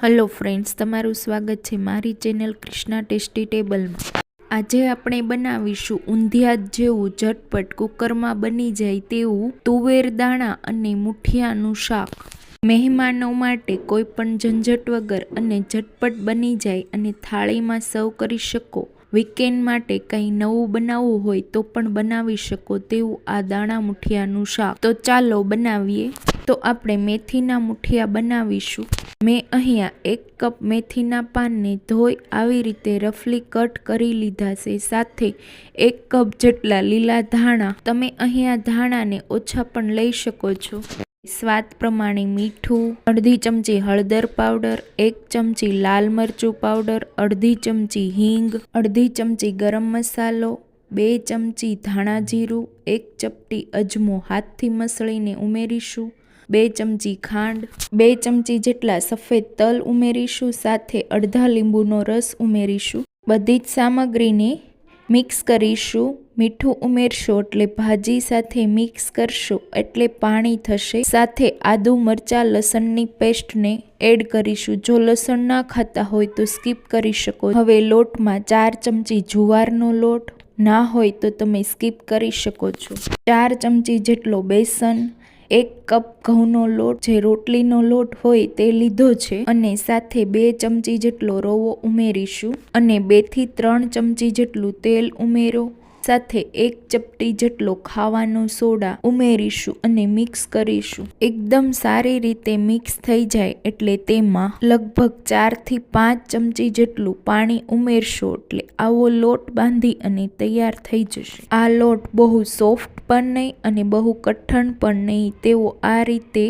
Hello friends, તમારું સ્વાગત છે મારી ચેનલ કૃષ્ણા ટેસ્ટી ટેબલમાં. આજે આપણે બનાવીશું ઊંધિયા જેવું ઝટપટ કુકરમાં બની જાય તેવું તુવેર દાણા અને મુઠિયાનું શાક. મહેમાનો માટે કોઈ પણ ઝંઝટ વગર અને ઝટપટ બની જાય અને થાળીમાં સર્વ કરી શકો. વીકેન્ડ માટે કંઈ નવું બનાવવું હોય તો પણ બનાવી શકો તેવું આ દાણા મુઠિયાનું શાક. તો ચાલો બનાવીએ. તો આપણે મેથીના મુઠિયા બનાવીશું. મેં અહીંયા એક કપ મેથીના પાનને ધોઈ આવી રીતે રફલી કટ કરી લીધા છે. સાથે એક કપ જેટલા લીલા ધાણા. તમે અહીંયા ધાણાને ઓછા પણ લઈ શકો છો. સ્વાદ પ્રમાણે મીઠું, અડધી ચમચી હળદર પાવડર, એક ચમચી લાલ મરચું પાવડર, અડધી ચમચી હિંગ, અડધી ચમચી ગરમ મસાલો, બે ચમચી ધાણા જીરું, એક ચપટી અજમો હાથથી મસળીને ઉમેરીશું. બે ચમચી ખાંડ, બે ચમચી જેટલા સફેદ તલ ઉમેરીશું, સાથે અડધા લીંબુનો રસ ઉમેરીશું. બધી જ સામગ્રીને મિક્સ કરીશું. મીઠું ઉમેરશો એટલે ભાજી સાથે મિક્સ કરશો એટલે પાણી થશે. સાથે આદુ મરચાં લસણની પેસ્ટને એડ કરીશું. જો લસણ ના ખાતા હોય તો સ્કીપ કરી શકો. હવે લોટમાં ચાર ચમચી જુવારનો લોટ. ના હોય તો તમે સ્કીપ કરી શકો છો. ચાર ચમચી જેટલો બેસન એક કપ ઘઉંનો લોટ જે રોટલીનો લોટ હોય તે લીધો છે અને સાથે બે ચમચી જેટલો રવો ઉમેરીશું અને બેથી ત્રણ ચમચી જેટલું તેલ ઉમેરો. સાથે એક ચપટી જેટલો ખાવાનો સોડા ઉમેરીશું અને મિક્સ કરીશું. એકદમ સારી રીતે મિક્સ થઈ જાય એટલે તેમાં લગભગ ચારથી પાંચ ચમચી જેટલું પાણી ઉમેરશો એટલે આવો લોટ બાંધી અને તૈયાર થઈ જશે. આ લોટ બહુ સોફ્ટ પણ નહીં અને બહુ કઠણ પણ નહીં. તેવો આ રીતે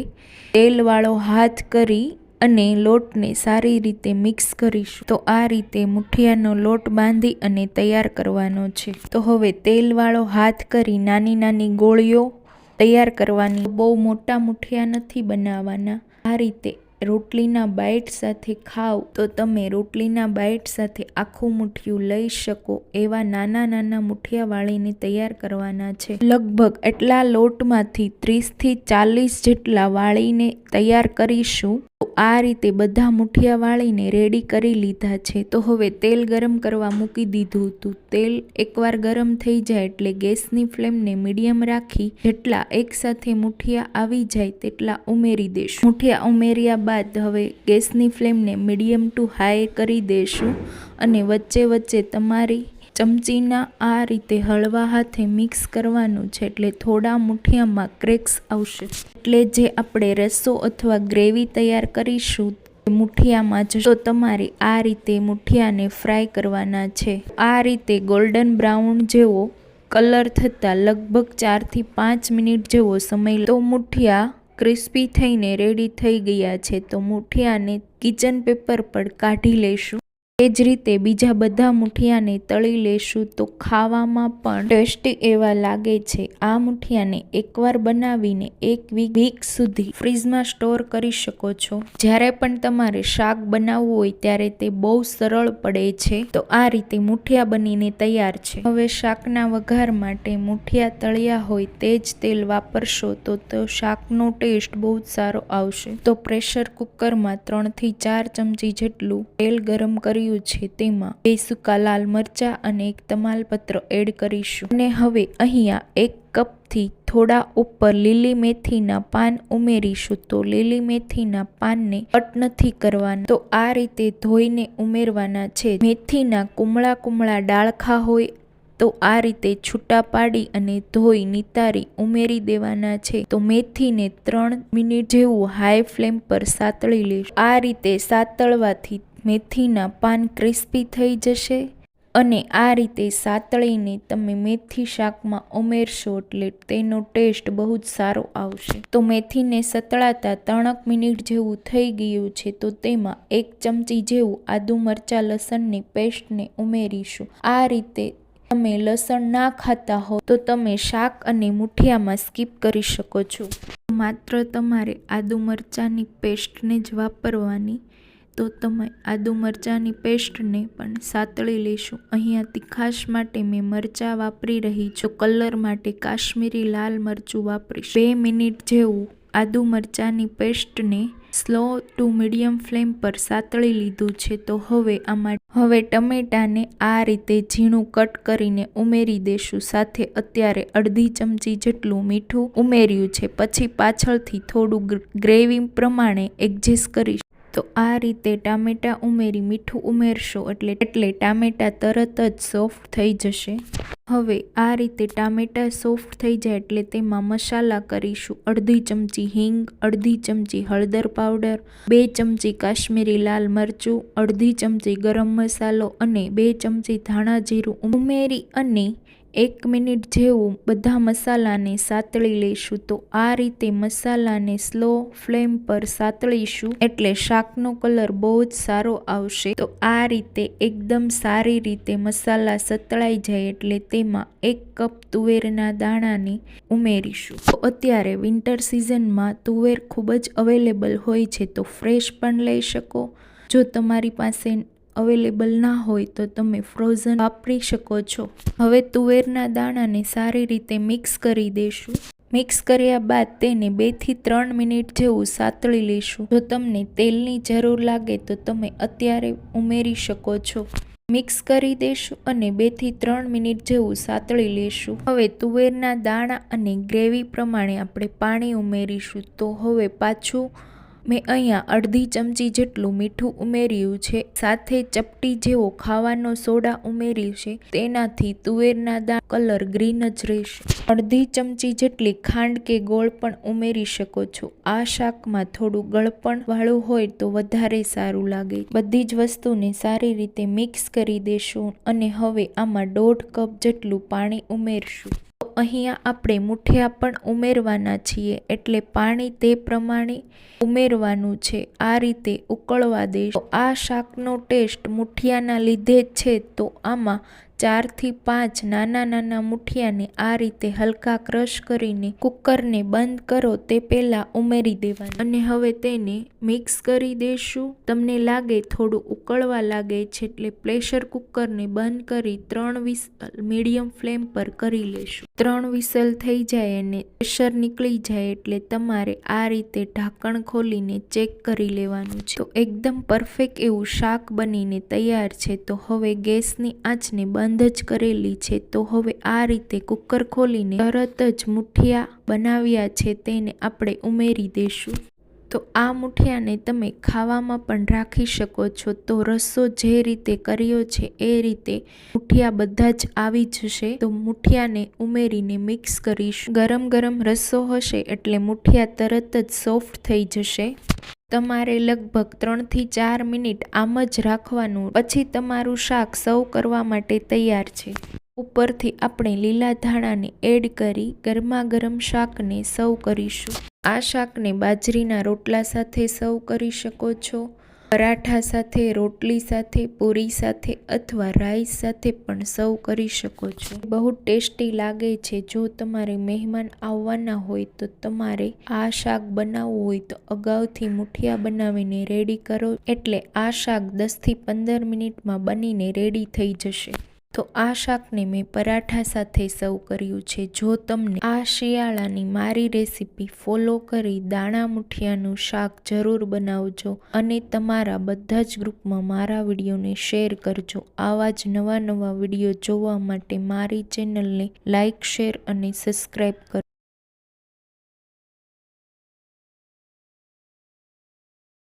તેલવાળો હાથ કરી અને લોટને સારી રીતે મિક્સ કરીશું. તો આ રીતે મુઠિયાનો લોટ બાંધી અને તૈયાર કરવાનો છે. તો હવે તેલવાળો હાથ કરી નાની નાની ગોળીઓ તૈયાર કરવાની. બહુ મોટા મુઠિયા નથી બનાવવાના. આ રીતે રોટલીના બાઇટ સાથે ખાવ તો તમે રોટલીના બાઇટ સાથે આખું મુઠિયું લઈ શકો એવા નાના નાના મુઠિયા વાળીને તૈયાર કરવાના છે. લગભગ એટલા લોટમાંથી ત્રીસથી ચાલીસ જેટલા વાળીને તૈયાર કરીશું. તો આ રીતે બધા મુઠિયા વાળીને રેડી કરી લીધા છે. તો હવે તેલ ગરમ કરવા મૂકી દીધું હતું. તેલ એકવાર ગરમ થઈ જાય એટલે ગેસની ફ્લેમને મીડિયમ રાખી જેટલા એકસાથે મુઠિયા આવી જાય તેટલા ઉમેરી દેશું. મુઠિયા ઉમેર્યા બાદ હવે ગેસની ફ્લેમને મીડિયમ ટુ હાઈ કરી દેશું અને વચ્ચે વચ્ચે તમારી ચમચીના આ રીતે હળવા હાથે મિક્સ કરવાનું છે એટલે થોડા મુઠિયામાં ક્રેક્સ આવશે. એટલે જે આપણે રસો અથવા ગ્રેવી તૈયાર કરીશું મુઠિયામાં જ તો તમારે આ રીતે મુઠિયાને ફ્રાય કરવાના છે. આ રીતે ગોલ્ડન બ્રાઉન જેવો કલર થતાં લગભગ ચારથી પાંચ મિનિટ જેવો સમય તો મુઠિયા ક્રિસ્પી થઈને રેડી થઈ ગયા છે તો મૂઠિયાને કિચન પેપર પર કાઢી લઈશું એ જ રીતે બીજા બધા મુઠિયાને તળી લેશું તો ખાવામાં પણ ટેસ્ટી એવા લાગે છે. આ મુઠિયાને એકવાર બનાવીને એક વીક સુધી ફ્રીજમાં સ્ટોર કરી શકો છો. જ્યારે પણ તમારે શાક બનાવવું હોય ત્યારે તે બહુ સરળ પડે છે. તો આ રીતે મુઠિયા બનીને તૈયાર છે. હવે શાકના વઘાર માટે મુઠિયા તળિયા હોય તે જ તેલ વાપરશો તો તો શાકનો ટેસ્ટ બહુ જ સારો આવશે. તો પ્રેશર કુકરમાં ત્રણથી ચાર ચમચી જેટલું તેલ ગરમ કરી કર્યું છે તેમાં બે સૂકા લાલ મરચા અને એક તમાલપત્ર એડ કરીશું. અને હવે અહીંયા એક કપથી થોડા ઉપર લીલી મેથીના પાન ઉમેરીશું. તો લીલી મેથીના પાનને કટ નથી કરવાના. તો આ રીતે ધોઈને ઉમેરવાના છે. મેથીના કુમળા કુમળા ડાળખા હોય તો આ રીતે છૂટા પાડી અને ધોઈ નિતારી ઉમેરી દેવાના છે. તો મેથીને ત્રણ મિનિટ જેવું હાઈ ફ્લેમ પર સાતળી લેશું. આ રીતે સાતળવાથી મેથીના પાન ક્રિસ્પી થઈ જશે અને આ રીતે સાતળીને તમે મેથી શાકમાં ઉમેરશો એટલે તેનો ટેસ્ટ બહુ જ સારો આવશે. તો મેથીને સતળાતા ત્રણક મિનિટ જેવું થઈ ગયું છે તો તેમાં એક ચમચી જેવું આદુ મરચાં લસણની પેસ્ટને ઉમેરીશું. આ રીતે તમે લસણ ના ખાતા હો તો તમે શાક અને મુઠિયામાં સ્કીપ કરી શકો છો. માત્ર તમારે આદુ મરચાંની પેસ્ટને જ વાપરવાની તો તમે આદુ મરચાંની પેસ્ટને પણ સાતળી લેશું. અહીંયા તીખાશ માટે મેં મરચાં વાપરી રહી છું કલર માટે કાશ્મીરી લાલ મરચું વાપરીશ. બે મિનિટ જેવું આદુ મરચાંની પેસ્ટને સ્લો ટુ મીડિયમ ફ્લેમ પર સાતળી લીધું છે, તો હવે આમાં હવે ટમેટાને આ રીતે ઝીણું કટ કરીને ઉમેરી દેશું. સાથે અત્યારે અડધી ચમચી જેટલું મીઠું ઉમેર્યું છે. પછી પાછળથી થોડું ગ્ર- ગ્રેવી પ્રમાણે એડજસ્ટ કરીશ. તો આ રીતે ટામેટાં ઉમેરી મીઠું ઉમેરશો એટલે એટલે ટામેટાં તરત જ સોફ્ટ થઈ જશે. હવે આ રીતે ટામેટાં સોફ્ટ થઈ જાય એટલે તેમાં મસાલા કરીશું. અડધી ચમચી હિંગ, અડધી ચમચી હળદર પાવડર, બે ચમચી કાશ્મીરી લાલ મરચું, અડધી ચમચી ગરમ મસાલો અને બે ચમચી ધાણા જીરું ઉમેરી અને એક મિનિટ જેવું બધા મસાલાને સાતળી લઈશું. તો આ રીતે મસાલાને સ્લો ફ્લેમ પર સાતળીશું એટલે શાકનો કલર બહુ જ સારો આવશે. તો આ રીતે એકદમ સારી રીતે મસાલા સતળાઈ જાય એટલે તેમાં એક કપ તુવેરના દાણાને ઉમેરીશું. તો અત્યારે વિન્ટર સિઝનમાં તુવેર ખૂબ જ અવેલેબલ હોય છે. તો ફ્રેશ પણ લઈ શકો. જો તમારી પાસે અવેલેબલ ના હોય તો તમે ફ્રોઝન વાપરી શકો છો. હવે તુવેરના દાણાને સારી રીતે મિક્સ કરી દેશું. મિક્સ કર્યા બાદ તેને બેથી ત્રણ મિનિટ જેવું સાતળી લઈશું જો તમને તેલની જરૂર લાગે તો તમે અત્યારે ઉમેરી શકો છો. મિક્સ કરી દેશું અને બેથી ત્રણ મિનિટ જેવું સાતળી લેશું. હવે તુવેરના દાણા અને ગ્રેવી પ્રમાણે આપણે પાણી ઉમેરીશું. તો હવે પાછું મેં અહીંયા અડધી ચમચી જેટલું મીઠું ઉમેર્યું છે. સાથે ચપટી જેવો ખાવાનો સોડા ઉમેર્યું છે. તેનાથી તુવેરના દાળ કલર ગ્રીન જ રહેશે. અડધી ચમચી જેટલી ખાંડ કે ગોળ પણ ઉમેરી શકો છો. આ શાકમાં થોડું ગળપણ વાળું હોય તો વધારે સારું લાગે. બધી જ વસ્તુને સારી રીતે મિક્સ કરી દેશું અને હવે આમાં દોઢ કપ જેટલું પાણી ઉમેરશું. અહીંયા આપણે મુઠિયા પણ ઉમેરવાના છીએ એટલે પાણી તે પ્રમાણે ઉમેરવાનું છે. આ રીતે ઉકળવા દઈશું આ શાકનો ટેસ્ટ મુઠિયાના લીધે છે. તો આમાં ચારથી પાંચ નાના નાના મુઠિયાને આ રીતે હલકા ક્રશ કરીને કુકરને બંધ કરો તે પહેલાં ઉમેરી દેવાનું. અને હવે તેને મિક્સ કરી દેશું. તમને લાગે થોડું ઉકળવા લાગે છે એટલે પ્રેશર કુકરને બંધ કરી ત્રણ વિસલ મીડિયમ ફ્લેમ પર કરી લેશું. ત્રણ વિસલ થઈ જાય અને પ્રેશર નીકળી જાય એટલે તમારે આ રીતે ઢાંકણ ખોલીને ચેક કરી લેવાનું છે. તો એકદમ પરફેક્ટ એવું શાક બનીને તૈયાર છે. તો હવે ગેસની આંચને બંધ જ કરેલી છે. તો હવે આ રીતે કુકર ખોલીને તરત જ મુઠિયા બનાવ્યા છે તેને આપણે ઉમેરી દઈશું તો આ મુઠિયાને તમે ખાવામાં પણ રાખી શકો છો. તો રસો જે રીતે કર્યો છે એ રીતે મુઠિયા બધા જ આવી જશે. તો મુઠિયાને ઉમેરીને મિક્સ કરીશું. ગરમ ગરમ રસો હશે એટલે મુઠિયા તરત જ સોફ્ટ થઈ જશે. તમારે લગભગ ત્રણથી ચાર મિનિટ આમ જ રાખવાનું, પછી તમારું શાક સર્વ કરવા માટે તૈયાર છે. ઉપરથી આપણે લીલા ધાણાને એડ કરી ગરમા ગરમ શાકને સર્વ કરીશું. આ શાકને બાજરીના રોટલા સાથે સર્વ કરી શકો છો. પરાઠા સાથે, રોટલી સાથે, પૂરી સાથે અથવા રાઈસ સાથે પણ સર્વ કરી શકો છો. બહુ ટેસ્ટી લાગે છે. જો તમારે મહેમાન આવવાના હોય તો તમારે આ શાક બનાવવું હોય તો અગાઉથી મુઠિયા બનાવીને રેડી કરો. એટલે આ શાક દસથી પંદર મિનિટમાં બનીને રેડી થઈ જશે. તો આ શાકને મેં પરાઠા સાથે સર્વ કર્યું છે. જો તમને આ શિયાળાની મારી રેસીપી ફોલો કરી દાણા મુઠિયાનું શાક જરૂર બનાવજો અને તમારા બધા જ ગ્રુપમાં મારા વિડીયોને શેર કરજો. આવા જ નવા નવા વીડિયો જોવા માટે મારી ચેનલને લાઇક શેર અને સબસ્ક્રાઈબ કરો.